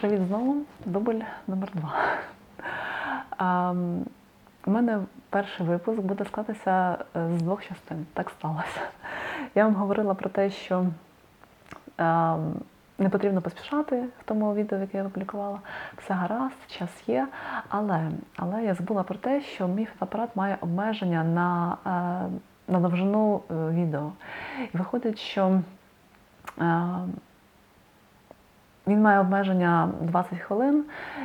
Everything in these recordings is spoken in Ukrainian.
Привіт знову, дубль номер два. У мене перший випуск буде складатися е, з двох частин. Так сталося. Я вам говорила про те, що а, не потрібно поспішати в тому відео, яке я опублікувала. Все гаразд, час є. Але, але я забула про те, що мій фотоапарат має обмеження на, е, на довжину е, відео. І виходить, що він має обмеження 20 хвилин.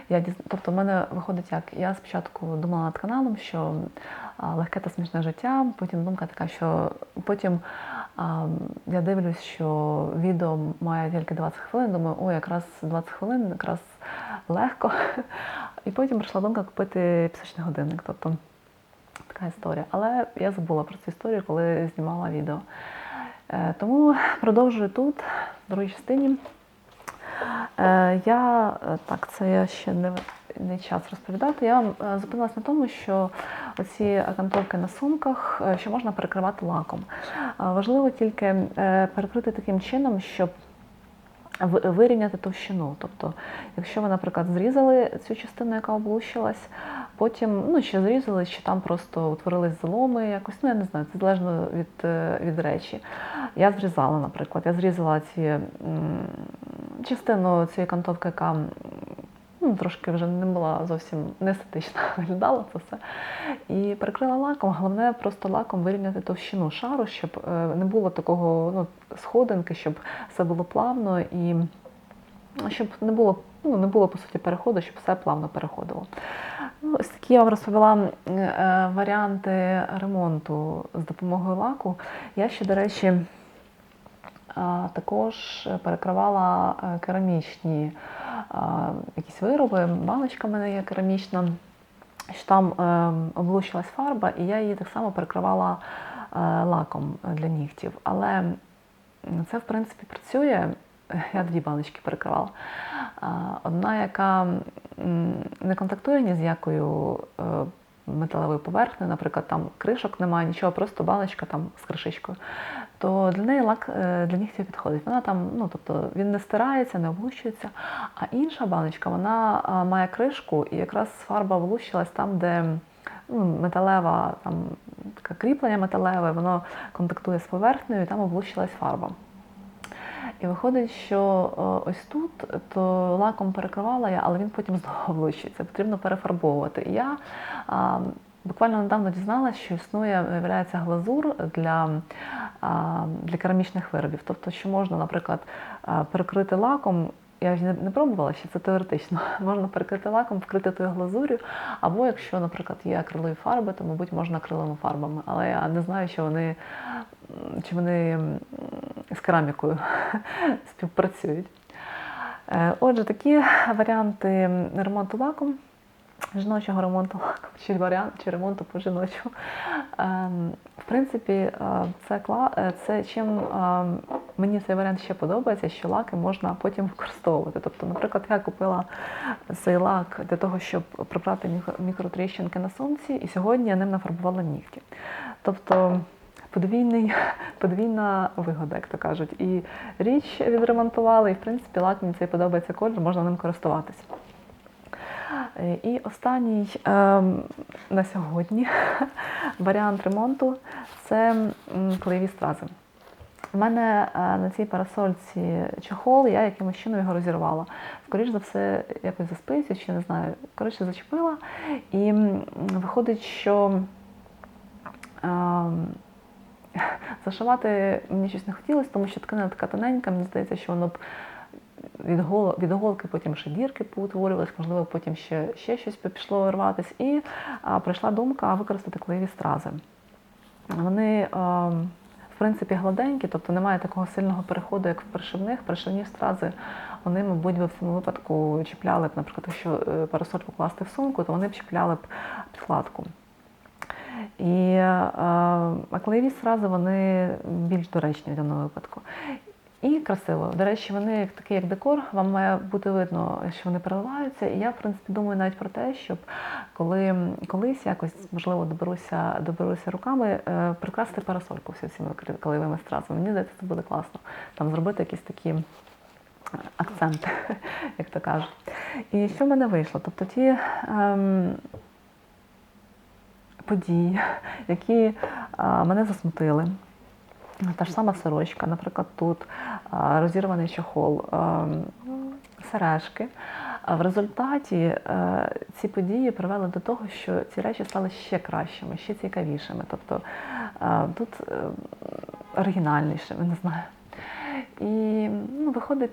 Я. Тобто, в мене виходить як. Я спочатку думала над каналом, що легке та смішне життя. Потім думка така, що потім а, я дивлюсь, що відео має тільки 20 хвилин. Думаю, о, якраз 20 хвилин, якраз легко. І потім прийшла думка купити пісочний годинник. Тобто така історія. Але я забула про цю історію, коли знімала відео. Е, Тому продовжую тут, в другій частині. Е, Я е, так, це я ще не, не час розповідати. Я зупинилась на тому, що оці окантовки на сумках, що можна перекривати лаком. Важливо тільки перекрити таким чином, щоб вирівняти товщину. Тобто, якщо ви, наприклад, зрізали цю частину, яка облущилась, потім ну, чи зрізали, чи там просто утворились зломи, якось, ну я не знаю, це залежно від, е, від речі. Я зрізала, наприклад, я зрізала ці частину цієї кантовки, яка ну, трошки вже не була зовсім не естетично виглядала це все. І перекрила лаком. Головне просто лаком вирівняти товщину шару, щоб е, не було такого ну, сходинки, щоб все було плавно і щоб не було, ну, не було по суті переходу, щоб все плавно переходило. Ну, ось такі я вам розповіла е, варіанти ремонту з допомогою лаку. Я ще, до речі, а, також перекривала е, керамічні якісь вироби. Баночка в мене є керамічна, що там е, облущилась фарба, і я її так само перекривала е, лаком для нігтів. Але це, в принципі, працює. Я дві баночки перекривала. Одна, яка не контактує ні з якою е, металевою поверхнею, наприклад, там кришок немає, нічого, просто баночка там з кришечкою, то для неї лак е, для нігтів підходить. Вона там, ну тобто він не стирається, не облущується. А інша баночка, вона має кришку, і якраз фарба влущилась там, де ну, металева, там таке кріплення металеве, воно контактує з поверхнею, і там облущилась фарба. І виходить, що ось тут то лаком перекривала я, але він потім знову влучується. Потрібно перефарбовувати. І я буквально недавно дізналася, що існує, виявляється, глазур для, для керамічних виробів. Тобто, що можна, наприклад, перекрити лаком. Я не, не пробувала ще це теоретично. Можна перекрити лаком, вкрити тою глазур'ю, або якщо, наприклад, є акрилові фарби, то, мабуть, можна акриловими фарбами. Але я не знаю, що вони, чи вони з керамікою співпрацюють. Е, Отже, такі варіанти ремонту лаком, жіночого ремонту чи варіант, чи ремонту по жіночому. Ем, В принципі, е, це е, це чим ем, мені цей варіант ще подобається, що лаки можна потім використовувати. Тобто, наприклад, я купила цей лак для того, щоб прибрати мікротріщинки на сумці, і сьогодні я ним нафарбувала нігті. Тобто подвійний, подвійна вигода, як то кажуть. І річ відремонтували, і в принципі лак мені цей подобається колір, можна ним користуватися. Е, І останній ем, на сьогодні варіант ремонту це клеєві стрази. У мене е, на цій парасольці чохол, я якимось чином його розірвала. Скоріше за все, якось за спицю, чи не знаю, коротше зачепила. І виходить, що зашивати мені щось не хотілося, тому що тканина така тоненька, мені здається, що воно б від, гол, від голки потім ще дірки поутворювались, можливо, потім ще, ще щось пішло рватись. І а, прийшла думка використати клеєві стрази. Вони, а, в принципі, гладенькі, тобто немає такого сильного переходу, як в пришивних. Пришивні стрази, вони, мабуть, в цьому випадку чіпляли б, наприклад, якщо е, парасоль покласти в сумку, то вони б чіпляли б підкладку. І а клеєві стрази вони більш доречні в даному випадку. І красиво. До речі, вони як такий як декор, вам має бути видно, що вони переливаються. І я, в принципі, думаю навіть про те, щоб коли колись якось можливо доберуся, доберуся руками, е, прикрасити парасольку всі цими каливими стразами. Мені здається, це буде класно. Там зробити якісь такі е, акценти, як то кажуть. І що в мене вийшло? Тобто ті ем, події, які а, мене засмутили. Та ж сама сорочка, наприклад, тут розірваний чохол, сережки. В результаті е, ці події привели до того, що ці речі стали ще кращими, ще цікавішими. Тобто тут е, оригінальнішими, не знаю. І ну, виходить,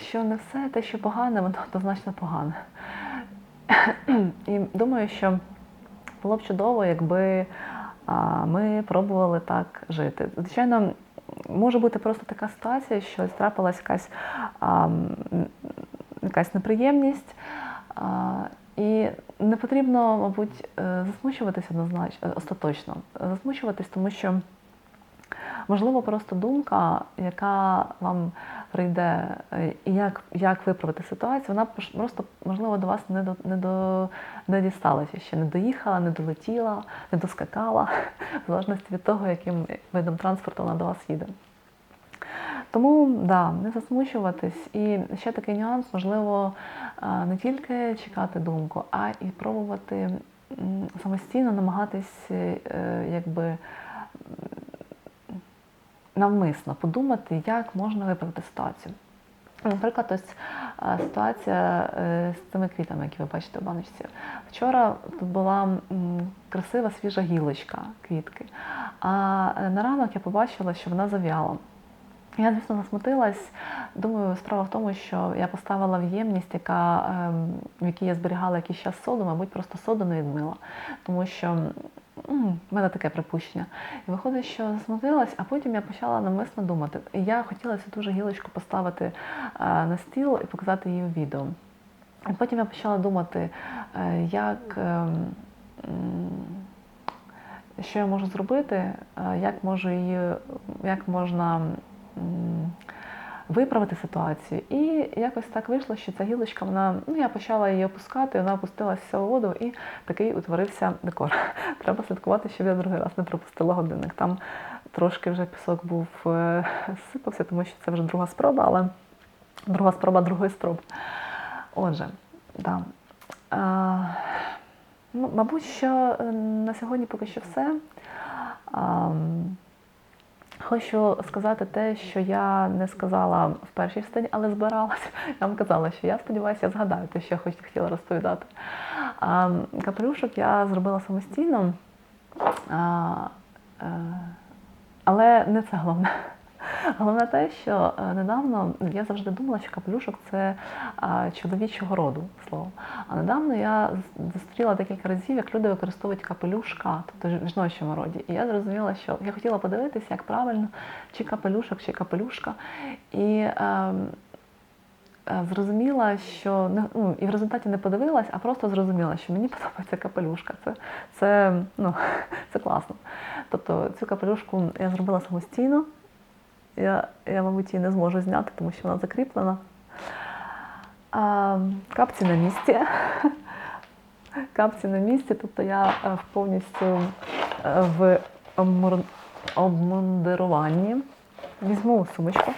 що не все те, що погане, воно однозначно погане. І думаю, що було б чудово, якби ми пробували так жити. Звичайно, може бути просто така ситуація, що трапилась якась, якась неприємність. І не потрібно, мабуть, е, засмучуватись однозначно, е, остаточно. Засмучуватись, тому що можливо просто думка, яка вам прийде, е, як, як виправити ситуацію, вона просто, можливо, до вас не, до, не, до, не дісталася ще, не доїхала, не долетіла, не доскакала, в залежності від того, яким видом транспорту вона до вас їде. Тому да, не засмучуватись. І ще такий нюанс, можливо, не тільки чекати думку, а і пробувати самостійно намагатись е, якби навмисно подумати, як можна виправити ситуацію. Наприклад, ось е, ситуація е, з цими квітами, які ви бачите в баночці. Вчора тут була красива свіжа гілочка квітки, а е, на ранок я побачила, що вона зав'яла. Я, звісно, засмутилась. Думаю, справа в тому, що я поставила в ємність, яка, ем, в якій я зберігала якийсь час соду, мабуть, просто соду не відмила. Тому що в мене таке припущення. І виходить, що засмутилась, а потім я почала намисно думати. І я хотіла цю дуже гілочку поставити е, на стіл і показати її в відео. І потім я почала думати, е, як. м, що я можу зробити, е, як можу її, як можна виправити ситуацію. І якось так вийшло, що ця гілочка, вона, ну я почала її опускати, вона опустилася у воду і такий утворився декор. Треба слідкувати, щоб я другий раз не пропустила годинник. Там трошки вже пісок був е, сипався, тому що це вже друга спроба, але друга спроба другої спроби. Отже, да. А, Ну, мабуть, що е, на сьогодні поки що все. Ам, Хочу сказати те, що я не сказала в першій частині, але збиралася. Я вам казала, що я сподіваюся, я згадаю те, що я хоч хотіла розповідати. Капелюшок я зробила самостійно, е, але не це головне. Головне те, що е, недавно я завжди думала, що капелюшок це чоловічого роду слово. А недавно я зустріла декілька разів, як люди використовують капелюшка, тобто в жіночому роді. І я зрозуміла, що я хотіла подивитися, як правильно, чи капелюшок, чи капелюшка. І ем, е, зрозуміла, що ну, і в результаті не подивилась, а просто зрозуміла, що мені подобається капелюшка. Це, це, ну, це класно. Тобто цю капелюшку я зробила самостійно. Я, я, мабуть, її не зможу зняти, тому що вона закріплена. А, капці на місці. Капці на місці, тобто я е, повністю е, в обмундируванні. Візьму сумочку.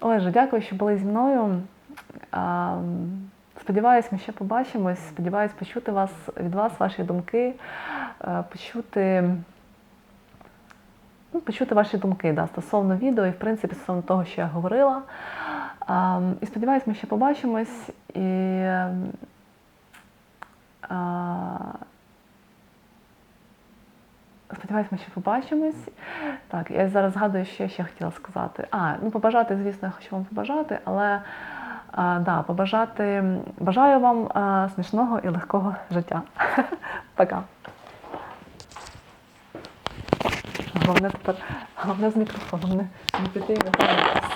Отже, дякую, що були зі мною. Сподіваюсь, ми ще побачимось. Сподіваюсь почути вас від вас, ваші думки, е, почути, почути ваші думки да, стосовно відео і, в принципі, стосовно того, що я говорила. І сподіваюсь, ми ще побачимось. І, Сподіваюсь, ми ще побачимось. Так, я зараз згадую, що я ще хотіла сказати. А, ну побажати, звісно, я хочу вам побажати, але а, да, побажати. Бажаю вам а, смішного і легкого життя. Пока. Головне тепер, головне з мікрофоном, не, піти не.